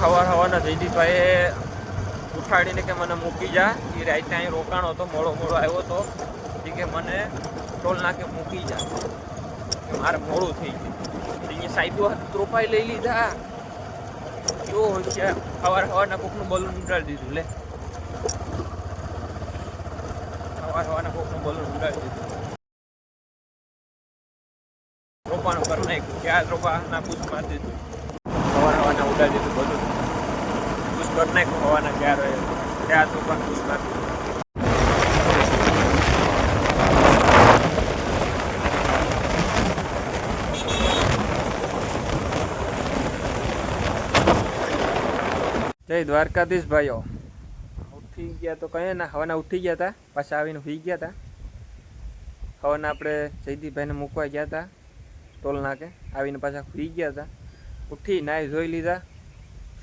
હવાર સવારના જયદીપભાઈએ ઉઠાડીને કે મને મૂકી જા. એ રાઈટ અહીં રોકાણો હતો, મોડો મોડો આવ્યો હતો. એ કે મને ટોલ નાકે મૂકી જા. મારે મોડું થઈ ગયું. અહીંયા સાહેબો ત્રોપાઈ લઈ લીધા. કેવો હોય છે સવારના કોકનું બલૂન ઉડાડી દીધું, લે. સવાર હવારના કોકનું બલૂન ઉડાડી દીધું. રોપાનું કર નાખ્યું. ક્યાં રોપા ના પૂછ મારી દીધું. હવાર હવાના ઉડાડી દીધું બધું. કરી નાખ્યું હવાના ક્યાં રહે. ત્યાં પણ મારી જય દ્વારકાધીશ ભાઈઓ. ઉઠી ગયા તો કહીએ ના, હવાના ઉઠી ગયા હતા પાછા આવીને સુઈ ગયા હતા હવાના આપણે જયદીપભાઈને મૂકવા ગયા હતા ટોલ નાકે, આવીને પાછા સુઈ ગયા હતા ઉઠી નાય જોઈ લીધા.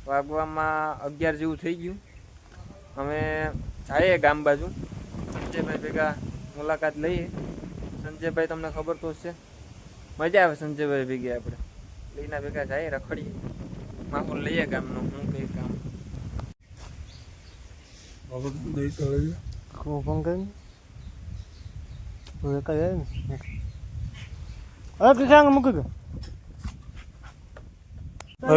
વાગવામાં અગિયાર જેવું થઈ ગયું. અમે આવીએ ગામ બાજુ. સંજયભાઈ ભેગા મુલાકાત લઈએ. સંજયભાઈ તમને ખબર તો છે મજા આવે સંજયભાઈ ભેગી આપણે. લઈના ભેગા જઈએ રખડીએ. માહોલ લઈએ ગામનો હું કઈ કામ Como pongan. Udah kalian. Ayo kita nggak mungkin. આ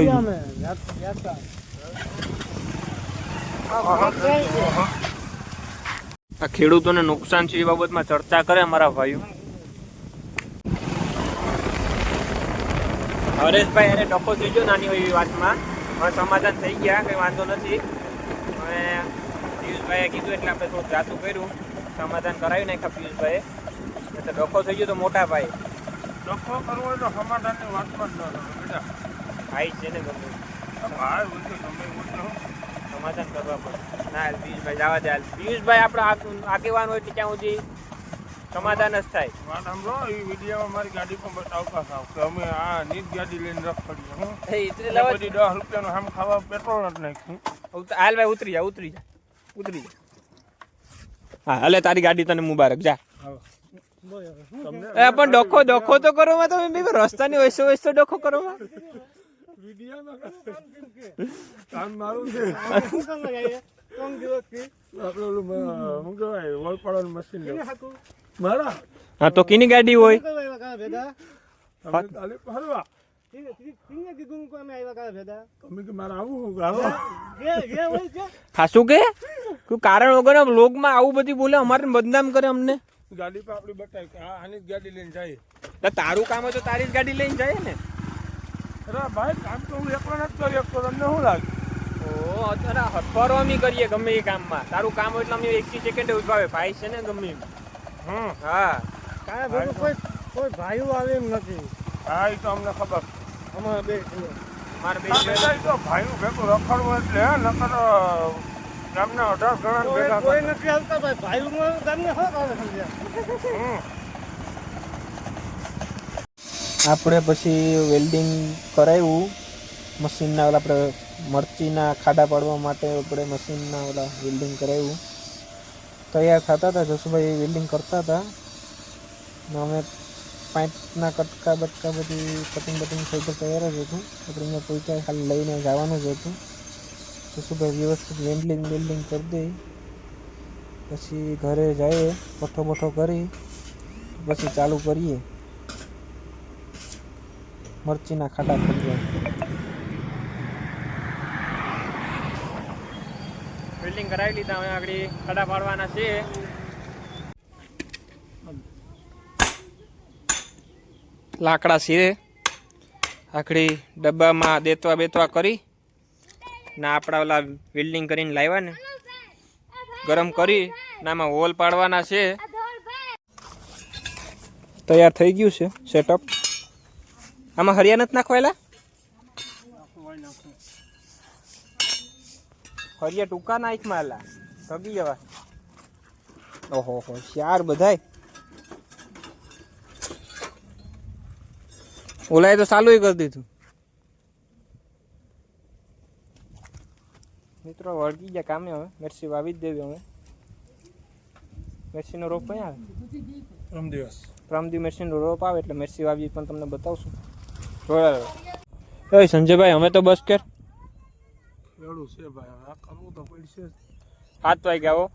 ખેડૂતોને નુકસાન છે એ બાબતમાં ચર્ચા કરે અમારા ભાઈઓ. હરેશભાઈ એને ડખો થઈ ગયો નાની એવી વાતમાં. હવે સમાધાન થઈ ગયા, કંઈ વાંધો નથી. હવે પિયુષભાઈએ કીધું એટલે આપણે થોડું જાતું કર્યું. સમાધાન કરાવી નાખ્યા પિયુષભાઈએ. એટલે ડખો થઈ ગયો તો મોટા ભાઈ. ડખો કરવો હોય તો સમાધાનની વાતમાં જ ન બેટા. ભાઈ છે ને ગમે ભાઈ હોય તો ગમે એવું સમાધાન કરવા પડે. ના હાલ પિયુષભાઈ જવા દે. હાલ પિયુષભાઈ આપણે આગેવાન હોય એટલે ત્યાં સુધી સમાધાન જ થાય. વાત સાંભળો એ વિડીયોમાં મારી ગાડી પણ બતાવતા થાવ કે અમે આ નીત ગાડી લઈને હું. એટલે એટલે દસ રૂપિયાનું આમ ખાવા પેટ્રોલ નથી નાખ્યું. હાલ ભાઈ ઉતરી જા ઉતરી જા. ઉતરી જા. હા હાલે તારી ગાડી તને મુબારક. જા. એ પણ ડોખો ડોખો તો કરો માં તમે. બી રસ્તાની વૈસો વૈસો ડોખો કરો માં. કામ મારું છે. મ-. મારા? હા તો કીની ગાડી હોય? ફરવા. કારણ વગર લોગમાં આવું બધું બોલે અમારે બદનામ કરે અમને. ગાડી પર આપડી બતાવી કે આની જ ગાડી લઈને જાય. એટલે તારું કામ હોય તો તારી જ ગાડી લઈને જાય ને. અરે ભાઈ કામ તો હું એકલો નથી કરી શકતો તમને શું લાગે? ઓ અત્યારે હથવારો અમે કરીએ ગમે એ કામમાં. તારું કામ હોય એટલે અમે એકથી સેકન્ડે ઉભાવે ભાઈ છે ને ગમે એમ. હમ. હા. કાંઈ ભેગું કોઈ કોઈ ભાઈઓ આવે એમ નથી. હા એ તો અમને ખબર. અમારા બે. મારે બે તો ભાઈઓ ભેગું રખડવું એટલે હે, નકર ગામના અઢાર ગણા કોઈ. નથી આવતા ભાઈ. ભાઈનું ગામને શું આવે સમજ્યા. હમ. આપણે પછી વેલ્ડિંગ કરાવ્યું મશીનના ઓલા આપણે મરચીના ખાડા પાડવા માટે આપણે મશીનના ઓલા વેલ્ડિંગ કરાવ્યું તૈયાર થતા હતા, જસુભાઈ વેલ્ડિંગ કરતા હતા. ને અમે પાઇપના કટકા બટકા બધી કટિંગ બટિંગ થઈ તો તૈયાર જ હતું. આપણે અહીંયા પૈસા ખાલી લઈને જવાનું જ હતું. જસુભાઈ વ્યવસ્થિત વેલ્ડિંગ વેલ્ડિંગ કરી દઈ પછી ઘરે જઈએ પઠ્ઠો બઠ્ઠો કરી. પછી ચાલુ કરીએ. મરચીના ખાટા કરી બિલ્ડિંગ કરાવી લીધા હવે આગળ ખાડા પાડવાના છે. લાકડા છે. આખડી ડબ્બામાં દેતવા બેતવા કરી ને આપણા ઓલા વેલ્ડિંગ કરીને લાવ્યા ને. ગરમ કરી ને આમાં હોલ પાડવાના છે. તૈયાર થઈ ગયું છે સેટઅપ આમાં હરિયા નથી નાખવાયેલા? હરિયા ટૂંકા નાખ એલા થગી જવા. ઓહો હો ચાર બધાય. ઓલાએ તો ચાલુ કરી દીધું. મિત્રો વળગી ગયા કામે હવે. મેરસી વાવી જ દેવી હવે. મેરસીનો રોપ ક્યાં આવે? પરમ દિવસ પ્રમદી મેરસીનો રોપ આવે એટલે મેરસી વાવી પણ તમને બતાવશું. એ સંજયભાઈ અમે તો બસ કર. ખેડું છે ભાઈ આ કરવું તો પડશે. સાત વાગ્યા આવો.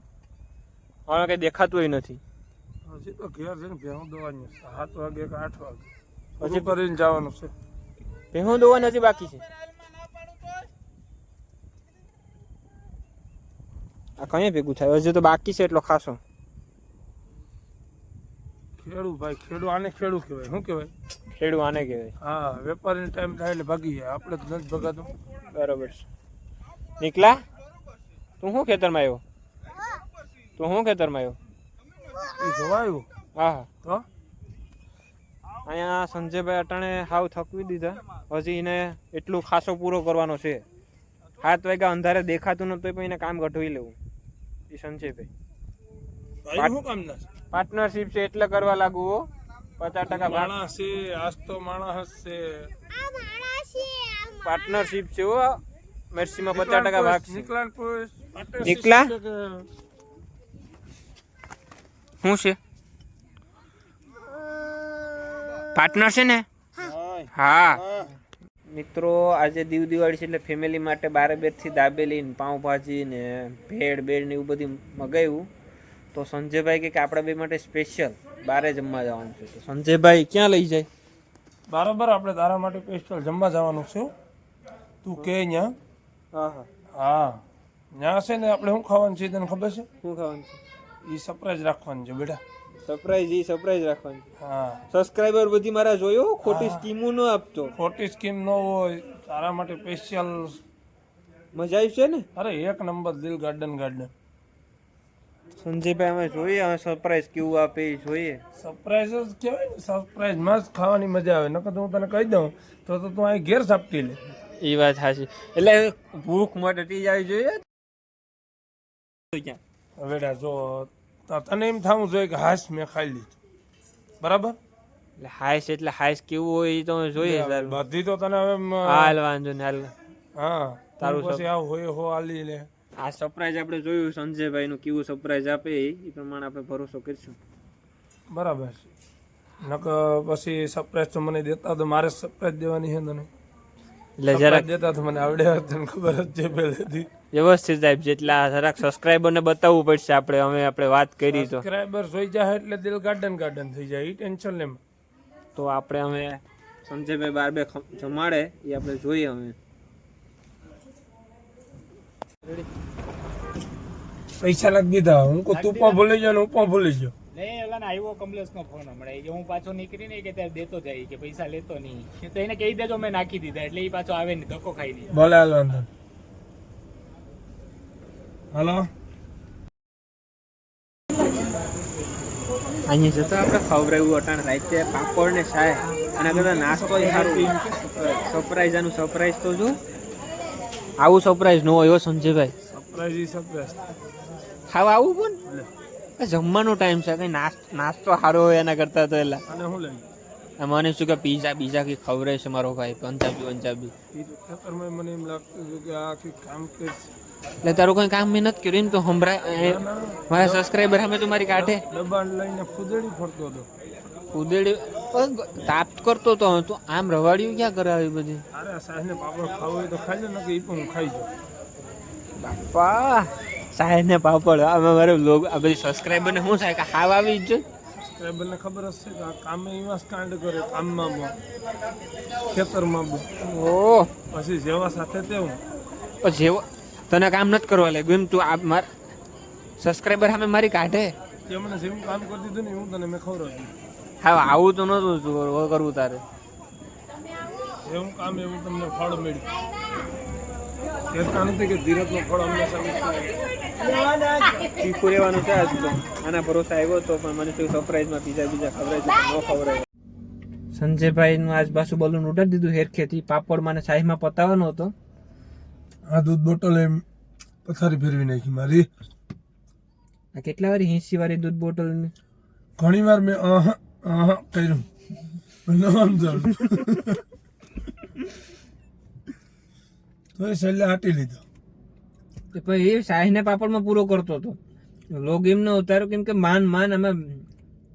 હવે કંઈ દેખાતું નથી. હજી તો ઘેર છે ને ભેહું દોવાની છે. સાત વાગે કે આઠ વાગે. હજી- ફરીને કરીને જવાનું છે. ભેહું દોવાની હજી બાકી છે. આ કઈ ભેગું થાય? હજી તો બાકી છે એટલો ખાસો. ખેડું ભાઈ ખેડું આને ખેડું કહેવાય. શું કહેવાય? ખેડૂ આને કહેવાય. હા વેપારીનો ટાઈમ થાય એટલે ભાગી જાય. આપણે તો નથી ભગાતું. બરાબર છે. નીકળા તું શું ખેતરમાં આવ્યો? તું શું ખેતરમાં આવ્યો? એ જોવાયું હા હા. તો? અહીંયા સંજયભાઈ અટાણે હાવ થકવી દીધા. હજી એને એટલું ખાસો પૂરો કરવાનો છે. સાત વાગ્યા અંધારે દેખાતું નતું પણ એને કામ ગઠવી લેવું. એ સંજયભાઈ. પાર્ટનરશિપ છે? એટલે કરવા લાગુ પચાસ ટકા માણસ છે આજ તો માણસ છે. પાર્ટનરશિપ છે હો. મેર્સીમાં પચાસ ટકા ભાગ છે? શું છે પાર્ટનર છે ને? હા. મિત્રો આજે દીવ દિવાળી છે એટલે ફેમિલી માટે બારે બેરથી દાબેલી ને પાઉંભાજી ને ભેળ બેળ ને એવું બધું મગાવ્યું. તો સંજયભાઈ કે આપણા બે માટે સ્પેશિયલ બારે જમવા જવાનું છે. તો સંજયભાઈ ક્યાં લઈ જાય? બરાબર આપણે તારા માટે સ્પેશિયલ જમવા જવાનું છે. તું કે ન્યા? હા હા. હા. ત્યાં છે ને આપણે શું ખાવાનું છે તને ખબર છે? શું ખાવાનું છે? એ સરપ્રાઈઝ રાખવાનું છે બેટા. સરપ્રાઈઝ એ સરપ્રાઈઝ રાખવાનું હા. સબસ્ક્રાઈબર બધી મારા જોયો ખોટી સ્કીમો ન આપતો. ખોટી સ્કીમ ન હોય તારા માટે સ્પેશિયલ મજા આવી છે ને? અરે એક નંબર દિલ ગાર્ડન ગાર્ડન સંજયભાઈ અમે જોઈએ અમે સરપ્રાઈઝ કેવું આપે એ જોઈએ. સરપ્રાઈઝ જ કહેવાય ને સરપ્રાઈઝમાં જ ખાવાની મજા આવે. નકર તો હું તને કહી દઉં તો તો તું અહીં ઘેર સાપટી લે. એ વાત સાચી. એટલે ભૂખ માટે જ આવી જોઈએ? વેડા જો તને એમ થવું જોઈએ કે હાશ મેં ખાઈ લીધું. બરાબર? એટલે હાઈસ એટલે હાઈસ કેવું હોય એ તો જોઈએ સર. બધી તો તને હવે હાલ વાંધો ને હાલ. હા તારું તારું પછી આવું હોય હો આલી લે. આ સરપ્રાઈઝ આપણે જોયું સંજયભાઈ નું કેવું સરપ્રાઈઝ આપે એ પ્રમાણે આપણે ભરોસો કરીશું. બરાબર છે. નકર પછી સરપ્રાઈઝ તો મને દેતા તો મારે સરપ્રાઈઝ દેવાની છે તને. એટલે જરાક દેતા તો મને આવડે તને ખબર જ છે પહેલેથી. વ્યવસ્થિત સાહેબ જેટલા જરાક સબસ્ક્રાઇબરને બતાવવું પડશે આપણે અમે આપણે વાત કરી તો. સબસ્ક્રાઈબર જોઈ જાય એટલે દિલ ગાર્ડન ગાર્ડન થઈ જાય એ ટેન્શન લેમ તો આપણે અમે સંજયભાઈ બાર બે જમાડે એ આપણે જોઈએ અમે. પૈસા લખી દીધા. હું કો તું પણ ભૂલી ગયો ને હું પણ ભૂલી ગયો નહીં એલા ને આવ્યો કમલેશ નો ફોન હમણાં. એ કે હું પાછો નીકળી નહીં કે ત્યારે દેતો જાય કે પૈસા લેતો નહીં. તો એને કહી દેજો મેં નાખી દીધા એટલે એ પાછો આવે નહીં ધક્કો ખાઈ નહીં ભલે હાલો વાંધો હાલો? અહીંયા જતા આપણે ખવડાવ્યું અટાણ રાતે પાપડ ને ચાય આના બધા નાસ્તો સારું. સરપ્રાઈઝ આનું સરપ્રાઈઝ તો જો. આવું સરપ્રાઈઝ ન હોય સંજયભાઈ. સરપ્રાઈઝ સરપ્રાઈઝ ખાવા આવું પણ જમવાનો ટાઈમ છે કઈ નાસ્તો નાસ્તો સારો હોય એના કરતાં તો એલા. અને હું લઈ? મને શું કે પીઝા બીજા કઈ ખવડાવે છે મારો ભાઈ પંજાબી પંજાબી. મને એમ લાગતું હતું કે આ કઈ કામ કરશે એટલે તારું કઈ કામ મહેનત કર્યું એમ તો સંભળાય મારા સબસ્ક્રાઈબર સામે તું મારી કાઢે. દબાણ લઈને ફૂદડી ફરતો હતો. ઉદેડી તાપ કરતો તો તું આમ રવાડ્યું ક્યાં કરાવી બધી? અરે સાહેબ પાપડ ખાવું હોય તો ખાઈ લે નકર એ પણ હું ખાઈ જાઉં. બાપા સાહેબ ને પાપડ. આમાં મારે લોગ આ બધી સબસ્ક્રાઈબર ને શું થાય? કે હાવ આવી જ સબસ્ક્રાઈબરને ખબર જ છે કે આ કામે એવા સ્ટાન્ડ કરે કામમાં બહુ ખેતરમાં બહુ ઓ. પછી જેવા સાથે તેવું. પછી જેવો તને કામ નથી કરવા લાગ્યું એમ? તું આ માર સબસ્ક્રાઈબર સામે મારી કાઢે? તે મને જેવું કામ કરી દીધું ને એવું તને મેં ખવડાવ્યું. હા આવું તો નતું કરવું તારે. એવું કામ એવું તમને ફળ મળ્યું. કહેતા નથી કે ધીરજનો ફળ હંમેશા મીઠું રહેવાનું છે આજ તો. આના ભરોસે આવ્યો તો પણ મને શું સરપ્રાઈઝમાં બીજા બીજા ખવડાય ન ખવડાય. સંજયભાઈનું આજ બાસુ બલૂન ઉડાડી દીધું હેરખેથી. પાપડ મને સાહીમાં પતાવવાનો હતો. આ દૂધ બોટલ એમ પથારી ફેરવી નાખી મારી. આ કેટલા વાર હિંસી વાળી દૂધ બોટલ ઘણી વાર મેં અહ benim. કર્યું મને સમજાણું તો છેલ્લે હાટી લીધો. તો પછી એ શાહીને પાપડમાં પૂરો કરતો હતો. લોગ એમ ન ઉતાર્યો કેમ કે માન માન અમે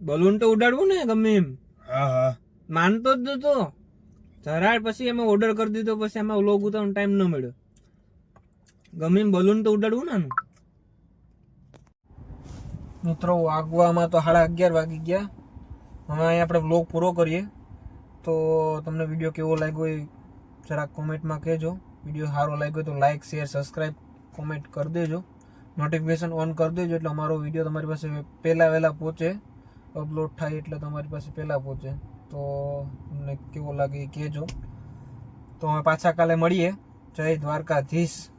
બલૂન તો ઉડાડવું ને ગમે એમ. હા હા. માનતો જ નતો. ધરાડ પછી એમાં ઓર્ડર કરી દીધો પછી એમાં લોગ ઉતારવાનો ટાઈમ ન મળ્યો. ગમે એમ બલૂન તો ઉડાડવું ને. મિત્રો વાગવામાં તો સાડા અગિયાર વાગી ગયા. હવે અહીંયા આપણે વ્લોગ પૂરો કરીએ. તો તમને વીડિયો કેવો લાગ્યો એ જરાક કોમેન્ટમાં કહેજો. વીડિયો સારો લાગ્યો તો લાઇક શેર સબસ્ક્રાઈબ કોમેન્ટ કરી દેજો. નોટિફિકેશન ઓન કરી દેજો એટલે અમારો વીડિયો તમારી પાસે પહેલાં વહેલા પહોંચે. અપલોડ થાય એટલે તમારી પાસે પહેલાં પહોંચે. તો તમને કેવો લાગે એ કહેજો. તો અમે પાછા કાલે મળીએ. જય દ્વારકાધીશ.